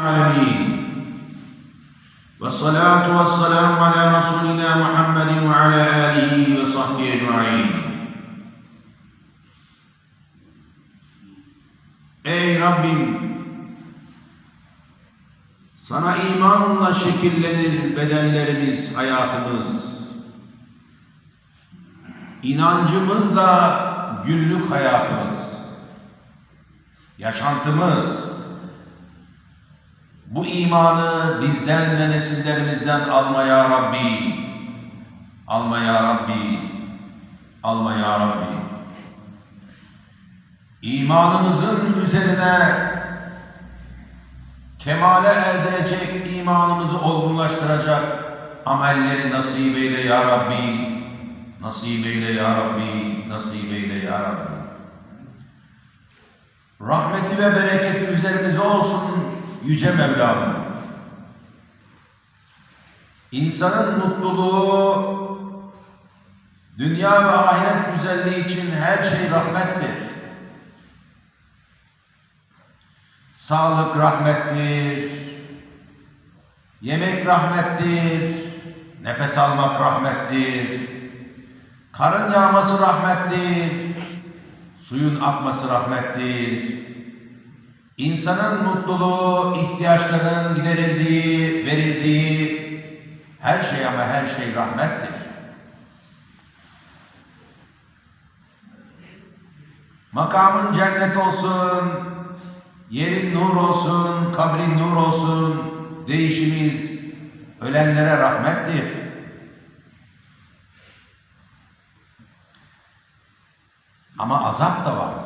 العالمين والصلاة والسلام على رسولنا محمد وعلى آله وصحبه أجمعين Ey Rabbim! Sana imanla şekillenir bedenlerimiz, hayatımız. İnancımızla günlük hayatımız, yaşantımız, bu imanı bizden ve nesillerimizden alma ya Rabbi. Alma ya Rabbi. Alma ya Rabbi. İmanımızın üzerine kemale erdirecek, imanımızı olgunlaştıracak amelleri nasip eyle ya Rabbi. Nasip eyle ya Rabbi. Nasip eyle ya Rabbi. Rahmeti ve bereketi üzerimize olsun Yüce Mevlam. İnsanın mutluluğu, dünya ve ahiret güzelliği için her şey rahmettir. Sağlık rahmettir, yemek rahmettir, nefes almak rahmettir, karın yağması rahmettir, suyun akması rahmettir. İnsanın mutluluğu, ihtiyaçlarının giderildiği, verildiği her şey ama her şey rahmettir. Makamın cennet olsun, yerin nur olsun, kabrin nur olsun, değişimiz ölenlere rahmettir. Ama azap da vardır.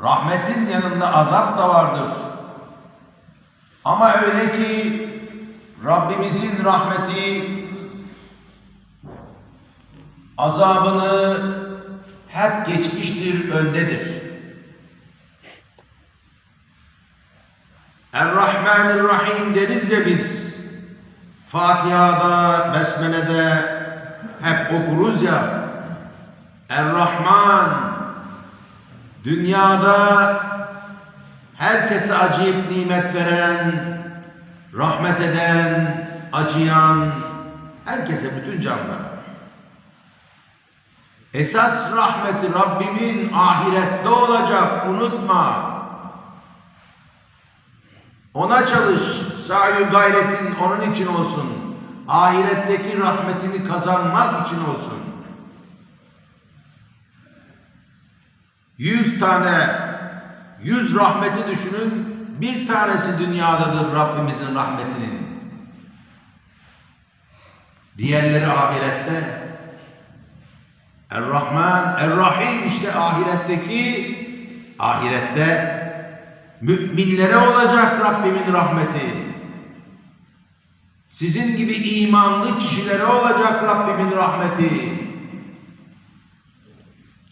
Rahmetin yanında azap da vardır. Ama öyle ki Rabbimizin rahmeti azabını hep geçmiştir, öndedir. Er-Rahmanir-Rahim deriz ya biz Fatiha'da, Besmele'de hep okuruz ya Er-Rahman dünyada herkese acıyıp nimet veren, rahmet eden, acıyan, herkese bütün canlara. Esas rahmeti Rabbimin ahirette olacak, unutma. Ona çalış, sahi gayretin onun için olsun. Ahiretteki rahmetini kazanmak için olsun. Yüz tane, yüz rahmeti düşünün, bir tanesi dünyadadır Rabbimizin rahmetinin. Diğerleri ahirette. Er-Rahman, Er-Rahim işte ahiretteki, ahirette müminlere olacak Rabbimin rahmeti. Sizin gibi imanlı kişilere olacak Rabbimin rahmeti.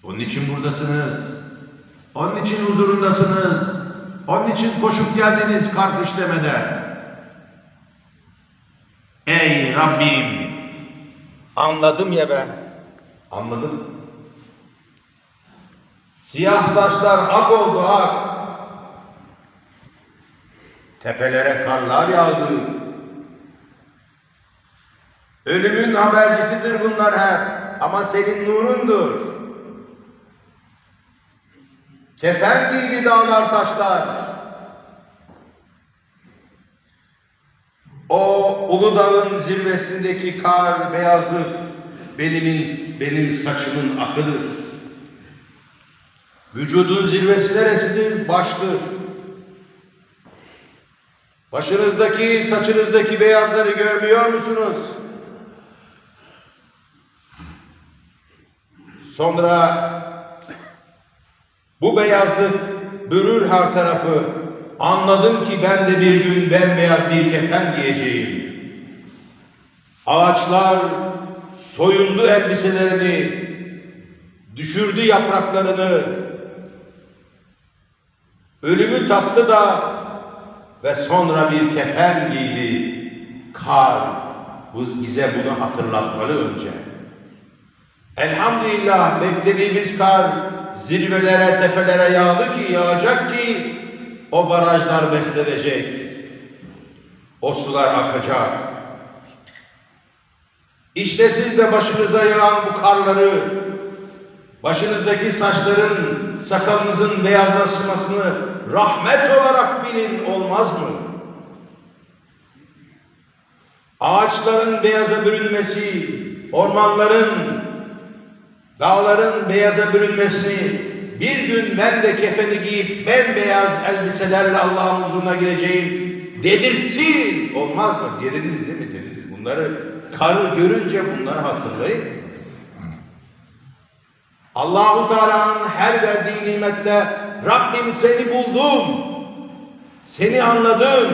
Onun için buradasınız. Onun için huzurundasınız. Onun için koşup geldiniz kalk işlemeden. Ey Rabbim! Anladım ya ben. Anladım. Siyah saçlar ak oldu ak. Tepelere karlar yağdı. Ölümün habercisidir bunlar hep. Ama senin nurundur. Kefen giydi dağlar taşlar. O Uludağ'ın zirvesindeki kar beyazlık benim, benim saçımın akıdır. Vücudun zirvesi neresidir? Baştır. Başınızdaki, saçınızdaki beyazları görmüyor musunuz? Sonra bu beyazlık bürür her tarafı. Anladım ki ben de bir gün bembeyaz bir kefen giyeceğim. Ağaçlar soyundu elbiselerini, düşürdü yapraklarını, ölümü tattı da ve sonra bir kefen giydi. Kar bize bunu hatırlatmalı önce. Elhamdülillah beklediğimiz kar zirvelere, tepelere yağdı ki, yağacak ki o barajlar beslenecek. O sular akacak. İşte siz de başınıza yağan bu karları, başınızdaki saçların, sakalınızın beyazlaşmasını rahmet olarak bilin olmaz mı? Ağaçların beyaza bürünmesi, ormanların, dağların beyaza bürünmesini bir gün ben de kefeni giyip bembeyaz elbiselerle Allah'ın huzuruna gireceğim dedirsin. Olmaz mı? Dediniz değil mi? Dediniz. Bunları karı görünce bunları hatırlayın. Allahu Teala'nın her verdiği nimette Rabbim seni buldum, seni anladım,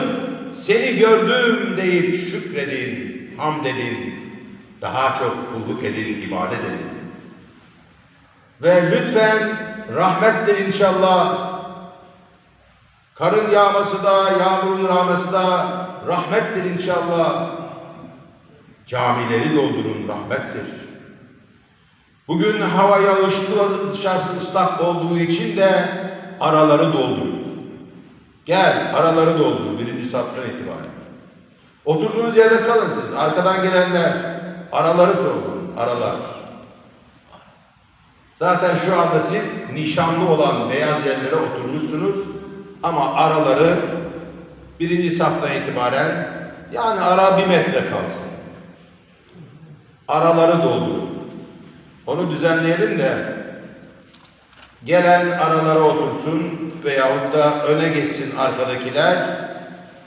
seni gördüm deyip şükredin, hamd edin, daha çok kulluk edin, ibadet edin. Ve lütfen rahmettir inşallah. Karın yağması da, yağmurun yağması da rahmettir inşallah. Camileri doldurun rahmettir. Bugün hava yağışlı dışarısı ıslak olduğu için de araları doldurun. Gel araları doldur birinci saftan itibaren. Oturduğunuz yerde kalın siz. Arkadan gelenler araları doldurun. Aralar. Zaten şu anda siz nişanlı olan beyaz yerlere oturmuşsunuz ama araları birinci saftan itibaren yani ara bir metre kalsın. Araları doldurun. Onu düzenleyelim de gelen aralara otursun veyahut da öne geçsin arkadakiler,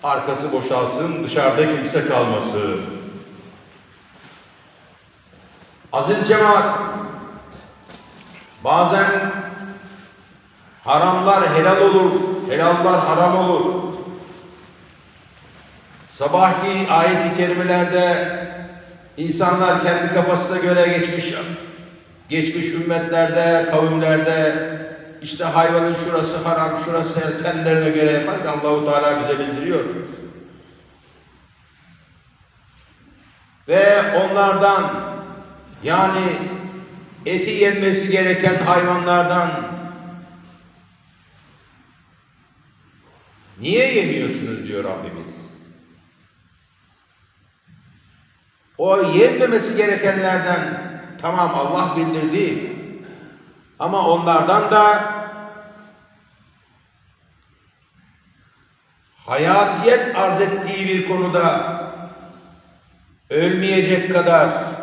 arkası boşalsın, dışarıda kimse kalmasın. Aziz cemaat, bazen haramlar helal olur, helallar haram olur. Sabahki ayet-i kerimelerde insanlar kendi kafasına göre geçmiş geçmiş ümmetlerde, kavimlerde işte hayvanın şurası haram, şurası kendilerine göre yapar Allahu Teala bize bildiriyor. Ve onlardan yani eti yenmesi gereken hayvanlardan niye yemiyorsunuz diyor Rabbimiz. O yenmemesi gerekenlerden tamam Allah bildirdi ama onlardan da hayatiyet arz ettiği bir konuda ölmeyecek kadar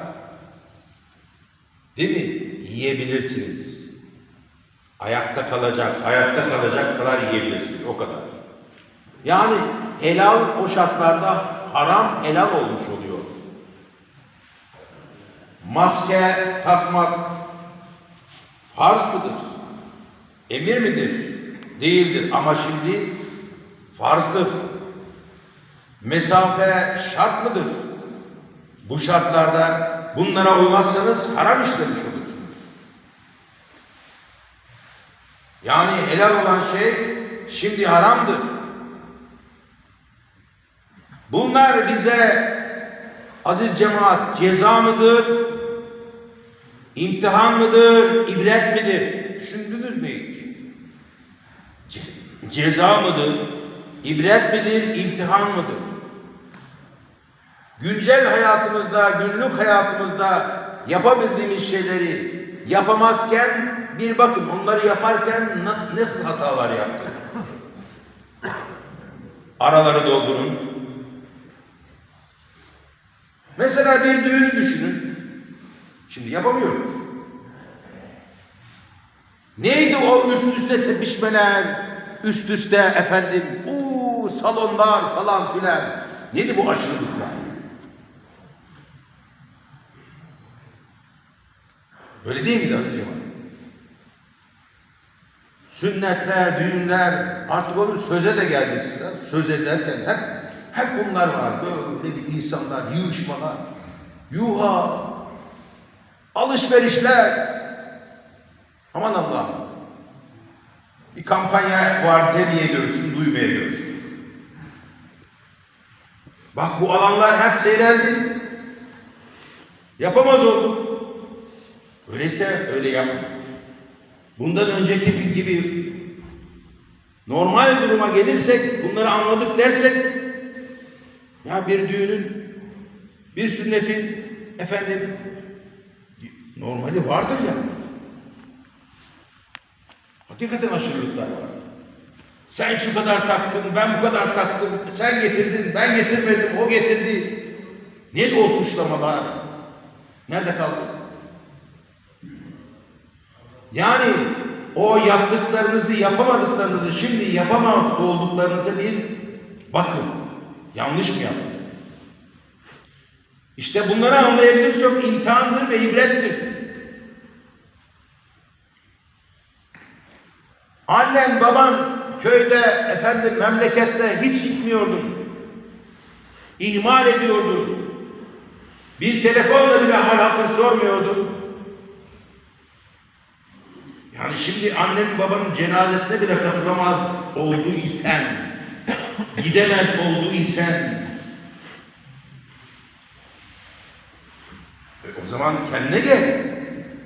değil mi? Yiyebilirsiniz. Ayakta kalacak, hayatta kalacak kadar yiyebilirsiniz. O kadar. Yani helal o şartlarda haram helal olmuş oluyor. Maske takmak farz mıdır? Emir midir? Değildir ama şimdi farzdır. Mesafe şart mıdır? Bu şartlarda bunlara uymazsanız haram işlemiş olursunuz. Yani helal olan şey şimdi haramdır. Bunlar bize aziz cemaat ceza mıdır? İmtihan mıdır? ibret midir? Düşündünüz mü hiç? Ce- ceza mıdır? ibret midir? imtihan mıdır? Güncel hayatımızda, günlük hayatımızda yapabildiğimiz şeyleri yapamazken bir bakın onları yaparken na- nasıl hatalar yaptık? Araları doldurun. Mesela bir düğün düşünün. Şimdi yapamıyoruz. Neydi o üst üste tepişmeler, üst üste efendim, uuu salonlar falan filan. Neydi bu aşırılıklar? Öyle değil miydi Cemal? Sünnetler, düğünler, artık onun söze de geldik size. Söz ederken hep, hep bunlar var. Böyle bir insanlar, yığışmalar, yuha, alışverişler. Aman Allah'ım. Bir kampanya var demeye görürsün, duymaya görürsün. Bak bu alanlar hep seyreldi. Yapamaz olduk. Öyleyse öyle yapma. bundan önceki gibi normal duruma gelirsek, bunları anladık dersek, ya bir düğünün, bir sünnetin, efendim, normali vardır ya. Hakikaten aşırılıklar var. Sen şu kadar taktın, ben bu kadar taktım, sen getirdin, ben getirmedim, o getirdi. Ne o suçlamalar? Nerede kaldı? Yani o yaptıklarınızı, yapamadıklarınızı, şimdi yapamaz olduklarınızı bir bakın. Yanlış mı yaptın? İşte bunları anlayabilirsek imtihandır ve ibrettir. Annen, baban köyde, efendim memlekette hiç gitmiyordun. İhmal ediyordun. Bir telefonla bile hal hatır sormuyordun. Yani şimdi annenin babanın cenazesine bile katılamaz olduysan, gidemez olduysan, e o zaman kendine gel.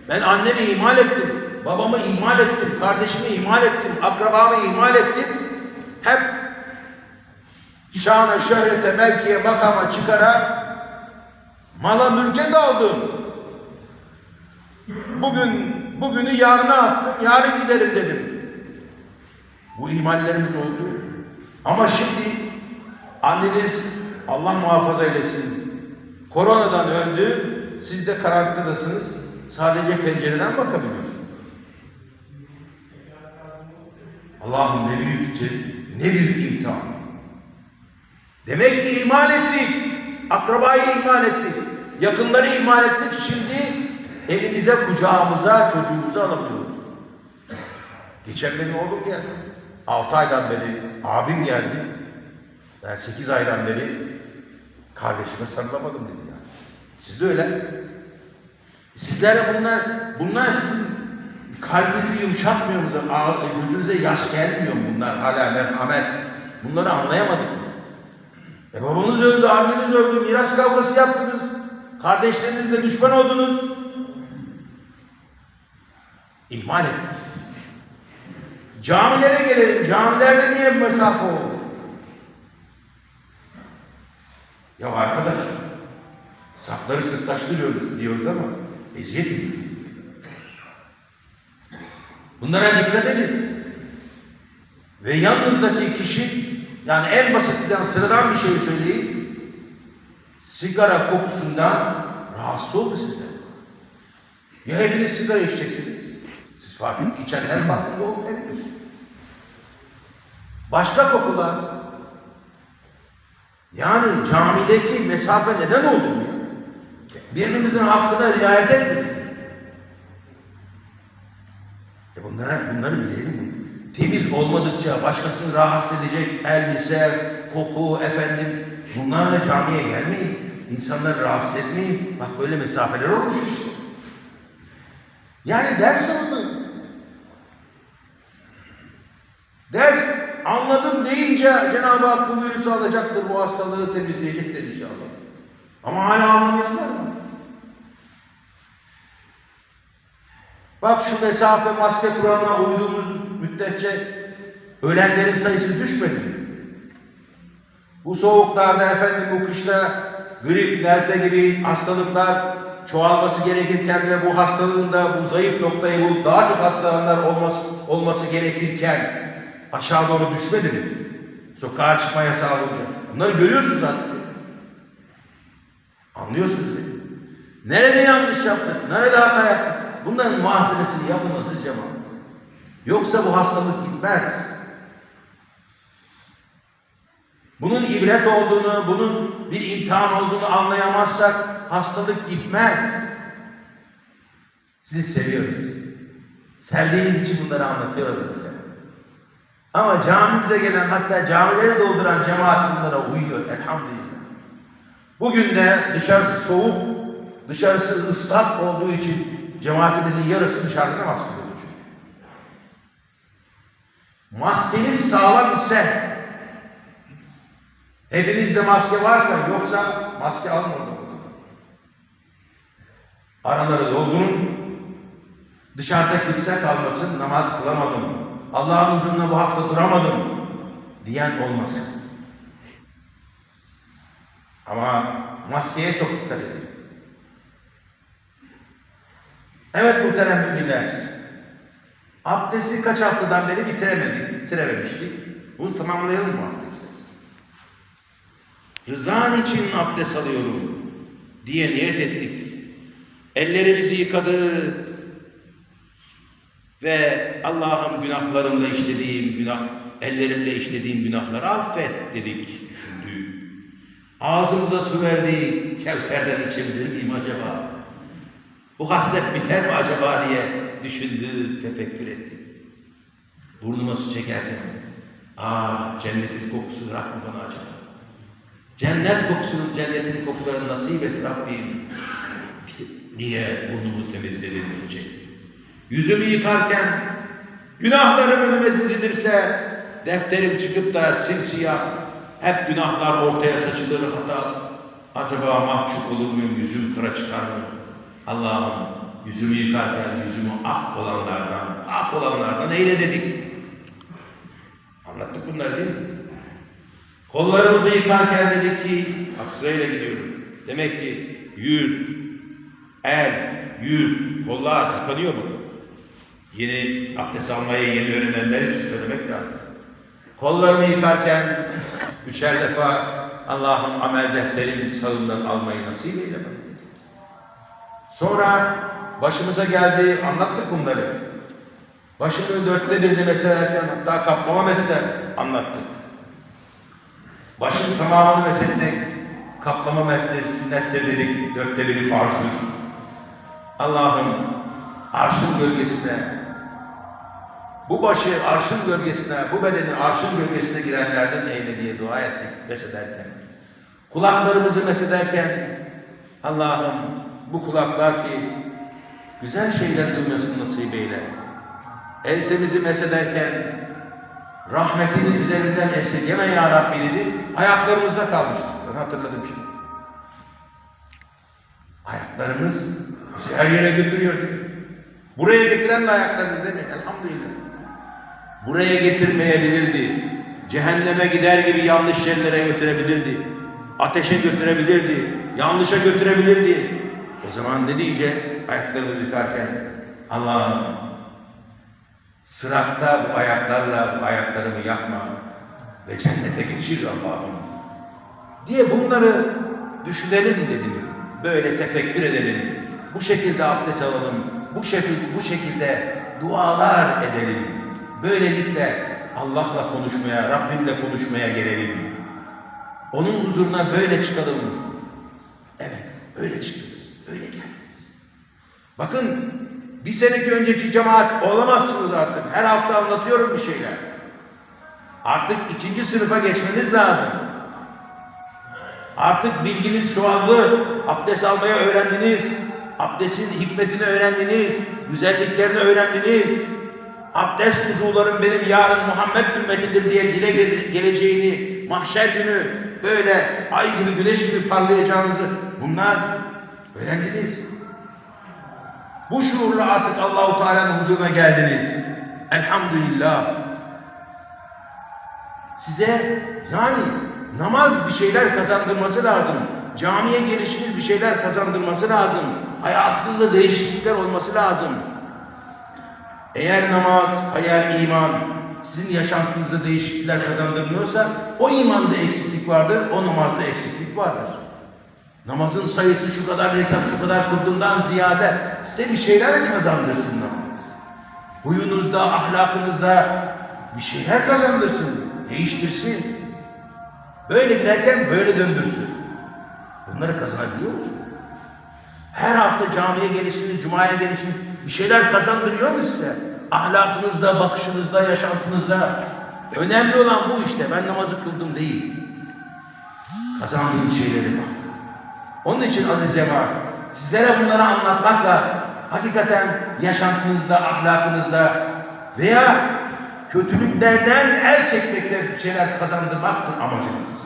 Ben annemi ihmal ettim, babamı ihmal ettim, kardeşimi ihmal ettim, akrabamı ihmal ettim. Hep şana, şöhrete, mevkiye, makama çıkara mala mülke daldım. Bugün bugünü yarına attım, yarın giderim dedim. Bu ihmallerimiz oldu. Ama şimdi anneniz Allah muhafaza eylesin. Koronadan öldü. Siz de karantinadasınız. Sadece pencereden bakabiliyorsunuz. Allah'ım ne büyük ne büyük imtihan. Demek ki iman ettik. Akrabayı iman ettik. Yakınları iman ettik. Şimdi elimize, kucağımıza, çocuğumuzu alamıyoruz. Geçen benim oğlum geldi. Altı aydan beri abim geldi. Ben sekiz aydan beri kardeşime sarılamadım dedi ya. Siz de öyle. Sizlere bunlar, bunlar sizin kalbinizi yumuşatmıyor mu? Ağ- Gözünüze yaş gelmiyor mu bunlar? Hala merhamet. Bunları anlayamadık mı? E babanız öldü, anneniz öldü, miras kavgası yaptınız. Kardeşlerinizle düşman oldunuz. İhmal ettik. Camilere gelelim. Camilerde niye mesafe oldu? Ya arkadaş, safları sıklaştırıyoruz diyoruz ama eziyet ediyoruz. Bunlara dikkat edin. Ve yanınızdaki kişi, yani en basitinden sıradan bir şey söyleyeyim, sigara kokusundan rahatsız oldu sizden. Ya hepiniz sigara içeceksiniz. Siz farklı, içenler farklı olabilir. Başka kokular. Yani camideki mesafe neden oldu? Birbirimizin hakkına riayet etmedik. E bunları, bunları bilelim. Temiz olmadıkça başkasını rahatsız edecek elbise, koku, efendim bunlarla camiye gelmeyin. İnsanları rahatsız etmeyin. Bak böyle mesafeler olmuş işte. Yani ders alın. Ders deyince Cenab-ı Hak bu virüsü alacaktır, bu hastalığı temizleyecektir inşallah. Ama hala anlamayanlar var. Bak şu mesafe maske kuralına uyduğumuz müddetçe ölenlerin sayısı düşmedi. Bu soğuklarda efendim bu kışta grip, nezle gibi hastalıklar çoğalması gerekirken ve bu hastalığın da bu zayıf noktayı bulup daha çok hastalananlar olması, olması gerekirken aşağı doğru düşmedi mi? Sokağa çıkma yasağı olunca. Bunları görüyorsunuz zaten. Anlıyorsunuz beni. Nerede yanlış yaptık? Nerede hata yaptık? Bunların muhasebesini aziz cemaat. Yoksa bu hastalık gitmez. Bunun ibret olduğunu, bunun bir imtihan olduğunu anlayamazsak hastalık gitmez. Sizi seviyoruz. Sevdiğimiz için bunları anlatıyoruz. Ama camimize gelen hatta camileri dolduran cemaat bunlara uyuyor elhamdülillah. Bugün de dışarısı soğuk, dışarısı ıslak olduğu için cemaatimizin yarısı dışarıda namaz kılıyor. Maskeniz sağlam ise, hepinizde maske varsa yoksa maske alın oradan. Araları doldurun. Dışarıda kimse kalmasın, namaz kılamadım. Allah'ın huzurunda bu hafta duramadım diyen olmasın. Ama maskeye çok dikkat edin. Evet muhterem müminler. Abdesti kaç haftadan beri bitiremedik, bitirememiştik. Bunu tamamlayalım mı abdesti? Rızan için abdest alıyorum diye niyet ettik. Ellerimizi yıkadık ve Allah'ım günahlarımla işlediğim günah, ellerimle işlediğim günahları affet dedik, düşündük. Ağzımıza su verdik, Kevser'den içebilir miyim acaba? Bu hasret biter mi acaba diye düşündük, tefekkür ettik. Burnuma su çekerken, aa cennetin kokusu bırak mı bana acaba? Cennet kokusunu, cennetin kokularını nasip et Rabbim. İşte diye burnumu temizledim, su çektim. Yüzümü yıkarken günahlarım önüme dizilirse defterim çıkıp da simsiyah hep günahlar ortaya saçılır hatta acaba mahcup olur muyum, yüzüm kara çıkar mı? Allah'ım yüzümü yıkarken yüzümü ak olanlardan, ak olanlardan eyle dedik. Anlattık bunları değil mi? Kollarımızı yıkarken dedik ki, bak gidiyorum. Demek ki yüz, el, yüz, kollar yıkanıyor mu? Yeni abdest almaya yeni öğrenenler söylemek lazım. Kollarımı yıkarken üçer defa Allah'ım amel defterimi sağından almayı nasip eyle. Sonra başımıza geldi, anlattık bunları. Başımın dörtte birini meselerken hatta kaplama mesele anlattık. Başın tamamını mesletmek, kaplama mesleği sünnettir dedik, dörtte biri farzdır. Allah'ım arşın gölgesine, bu başı arşın gölgesine, bu bedeni arşın gölgesine girenlerden eyle diye dua ettik mesederken. Kulaklarımızı mesederken, Allah'ım bu kulaklar ki güzel şeyler duymasını nasip eyle. Ensemizi mesederken, rahmetinin üzerinden esirgeme ya Rabbi dedi, ayaklarımızda kalmıştı. Ben hatırladım şimdi. Ayaklarımız bizi her yere götürüyordu. Buraya getiren de ayaklarımız değil mi? Elhamdülillah. Buraya getirmeyebilirdi. Cehenneme gider gibi yanlış yerlere götürebilirdi. Ateşe götürebilirdi. Yanlışa götürebilirdi. O zaman ne diyeceğiz ayaklarımızı yıkarken? Allah'ım sıratta bu ayaklarla bu ayaklarımı yakma ve cennete geçir Allah'ım diye bunları düşünelim dedim. Böyle tefekkür edelim. Bu şekilde abdest alalım. Bu şekilde, bu şekilde dualar edelim. Böylelikle Allah'la konuşmaya, Rabbimle konuşmaya gelelim. Onun huzuruna böyle çıkalım. Evet, öyle çıkıyoruz. Öyle geldiniz. Bakın, bir seneki önceki cemaat olamazsınız artık. Her hafta anlatıyorum bir şeyler. Artık ikinci sınıfa geçmeniz lazım. Artık bilginiz çoğaldı. Abdest almayı öğrendiniz. Abdestin hikmetini öğrendiniz. Güzelliklerini öğrendiniz. Abdest uzuvlarım benim yarın Muhammed ümmetidir diye dile gele- geleceğini, mahşer günü böyle ay gibi güneş gibi parlayacağınızı bunlar öğrendiniz. Bu şuurla artık Allahu Teala'nın huzuruna geldiniz. Elhamdülillah. Size yani namaz bir şeyler kazandırması lazım. Camiye gelişiniz bir şeyler kazandırması lazım. Hayatınızda değişiklikler olması lazım. Eğer namaz, eğer iman sizin yaşantınızda değişiklikler kazandırmıyorsa o imanda eksiklik vardır, o namazda eksiklik vardır. Namazın sayısı şu kadar rekat, şu kadar kıldığından ziyade size bir şeyler kazandırsın namaz. Huyunuzda, ahlakınızda bir şeyler kazandırsın, değiştirsin. Böyle giderken böyle döndürsün. Bunları kazanabiliyor musun? Her hafta camiye gelişiniz, cumaya gelişiniz bir şeyler kazandırıyor mu size? Ahlakınızda, bakışınızda, yaşantınızda. Önemli olan bu işte. Ben namazı kıldım değil. Kazandığım şeyleri bak. Onun için aziz cemaat, sizlere bunları anlatmakla hakikaten yaşantınızda, ahlakınızda veya kötülüklerden el çekmekle bir şeyler kazandırmaktır amacımız.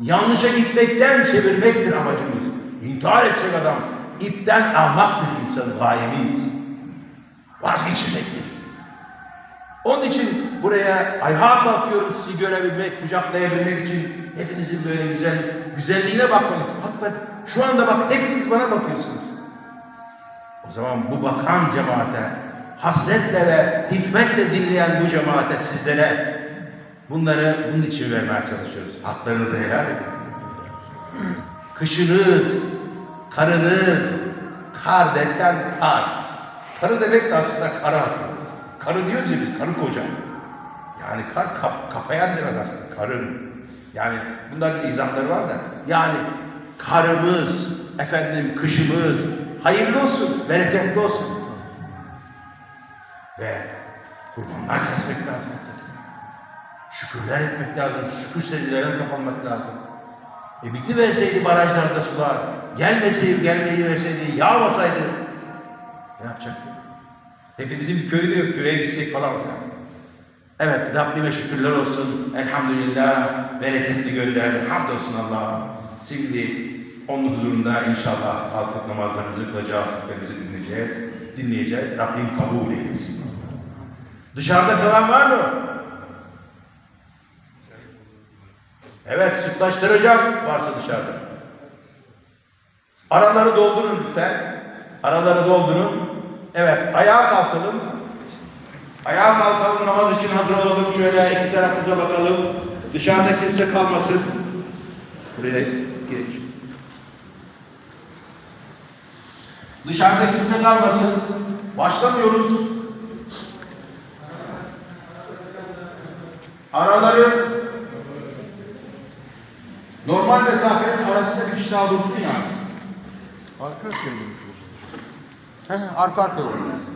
Yanlışa gitmekten çevirmektir amacımız. İntihar edecek adam, ipten almaktır insanın gayemiz. Vazgeçin bekleyin. Onun için buraya ayağa kalkıyoruz sizi görebilmek, kucaklayabilmek için hepinizin böyle güzel, güzelliğine bakmayın. Hatta şu anda bak hepiniz bana bakıyorsunuz. O zaman bu bakan cemaate, hasretle ve hikmetle dinleyen bu cemaate sizlere bunları bunun için vermeye çalışıyoruz. Haklarınızı helal edin. Kışınız, karınız, kar derken kar. Karı demek de aslında kara atıyor. Karı diyoruz ya biz, karı koca. Yani kar kap, kapayan demek aslında, karın. Yani bunların izahları var da. Yani karımız, efendim kışımız hayırlı olsun, bereketli olsun. Ve kurbanlar kesmek lazım. Şükürler etmek lazım, şükür secdelerine kapanmak lazım. E biti verseydi barajlarda sular, gelmeseydi, gelmeyi verseydi, yağmasaydı ne yapacaktı? Hepimizin köyü de yok, köye gitsek falan filan. Evet, Rabbime şükürler olsun. Elhamdülillah, bereketli gönderdi. Hamdolsun Allah'a. Şimdi onun huzurunda inşallah kalkıp namazlarımızı kılacağız, hutbemizi dinleyeceğiz. Dinleyeceğiz. Rabbim kabul eylesin. Dışarıda kalan var mı? Evet, sıklaştıracak varsa dışarıda. Araları doldurun lütfen. Araları doldurun. Evet, ayağa kalkalım. Ayağa kalkalım, namaz için hazır olalım. Şöyle iki tarafımıza bakalım. Dışarıda kimse kalmasın. Buraya geç. Dışarıda kimse kalmasın. Başlamıyoruz. Araları normal mesafenin arasında bir kişi daha dursun yani. Arka dönüşüyoruz. He, arka arka olur.